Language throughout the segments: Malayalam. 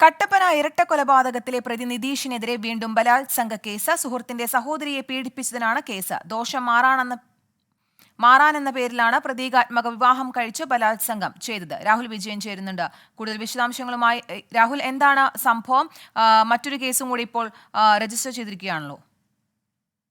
കട്ടപ്പന ഇരട്ട കൊലപാതകത്തിലെ പ്രതി നിതീഷിനെതിരെ വീണ്ടും ബലാത്സംഗ കേസ്. സുഹൃത്തിന്റെ സഹോദരിയെ പീഡിപ്പിച്ചതിനാണ് കേസ്. ദോഷം മാറാണെന്ന മാറാനെന്ന പേരിലാണ് പ്രതീകാത്മക വിവാഹം കഴിച്ച് ബലാത്സംഗം ചെയ്തത്. രാഹുൽ വിജയൻ ചേരുന്നുണ്ട്. കൂടുതൽ വിശദാംശങ്ങളുമായി രാഹുൽ എന്താണ് സംഭവം? മറ്റൊരു കേസും കൂടി ഇപ്പോൾ രജിസ്റ്റർ ചെയ്തിരിക്കുകയാണല്ലോ.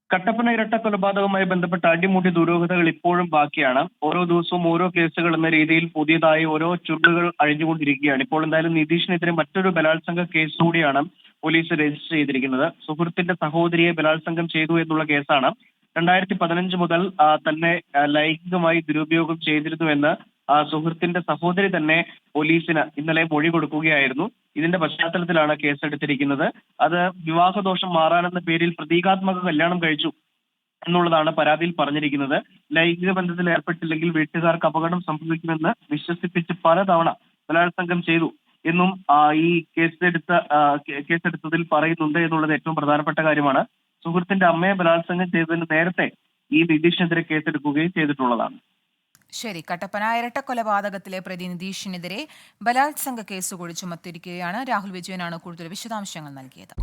കട്ടപ്പന ഇരട്ട കൊലപാതകവുമായി ബന്ധപ്പെട്ട അടിമുടി ദുരൂഹതകൾ ഇപ്പോഴും ബാക്കിയാണ്. ഓരോ ദിവസവും ഓരോ കേസുകൾ എന്ന രീതിയിൽ പുതിയതായി ഓരോ ചുരുളുകൾ അഴിഞ്ഞുകൊണ്ടിരിക്കുകയാണ്. ഇപ്പോൾ എന്തായാലും നിതീഷിനെതിരെ മറ്റൊരു ബലാത്സംഗ കേസ് കൂടിയാണ് പോലീസ് രജിസ്റ്റർ ചെയ്തിരിക്കുന്നത്. സുഹൃത്തിന്റെ സഹോദരിയെ ബലാത്സംഗം ചെയ്തു എന്നുള്ള കേസാണ്. രണ്ടായിരത്തി പതിനഞ്ച് മുതൽ തന്നെ ലൈംഗികമായി ദുരുപയോഗം ചെയ്തിരുന്നുവെന്ന് ആ, സുഹൃത്തിന്റെ സഹോദരി തന്നെ പോലീസിന് ഇന്നലെ മൊഴി കൊടുക്കുകയായിരുന്നു. ഇതിന്റെ പശ്ചാത്തലത്തിലാണ് കേസെടുത്തിരിക്കുന്നത്. അത് വിവാഹദോഷം മാറാനെന്ന പേരിൽ പ്രതീകാത്മക കല്യാണം കഴിച്ചു എന്നുള്ളതാണ് പരാതിയിൽ പറഞ്ഞിരിക്കുന്നത്. ലൈംഗിക ബന്ധത്തിൽ ഏർപ്പെട്ടില്ലെങ്കിൽ വീട്ടുകാർക്ക് അപകടം സംഭവിക്കുമെന്ന് വിശ്വസിപ്പിച്ച് പലതവണ ബലാത്സംഗം ചെയ്തു എന്നും ഈ കേസെടുത്ത കേസെടുത്തതിൽ പറയുന്നുണ്ട് എന്നുള്ളത് ഏറ്റവും പ്രധാനപ്പെട്ട കാര്യമാണ്. സുഹൃത്തിന്റെ അമ്മയെ ബലാത്സംഗം ചെയ്തതിന് നേരത്തെ ഈ നിതീഷിനെതിരെ കേസെടുക്കുകയും ചെയ്തിട്ടുള്ളതാണ്. ശരി കട്ടപ്പന ഇരട്ടക്കൊലപാതകത്തിലെ പ്രതി നിതീഷിനെതിരെ ബലാത്സംഗ കേസ് കൂടി ചുമത്തിയിരിക്കുകയാണ്. രാഹുൽ വിജയനാണ് കൂടുതൽ വിശദാംശങ്ങൾ നൽകിയത്.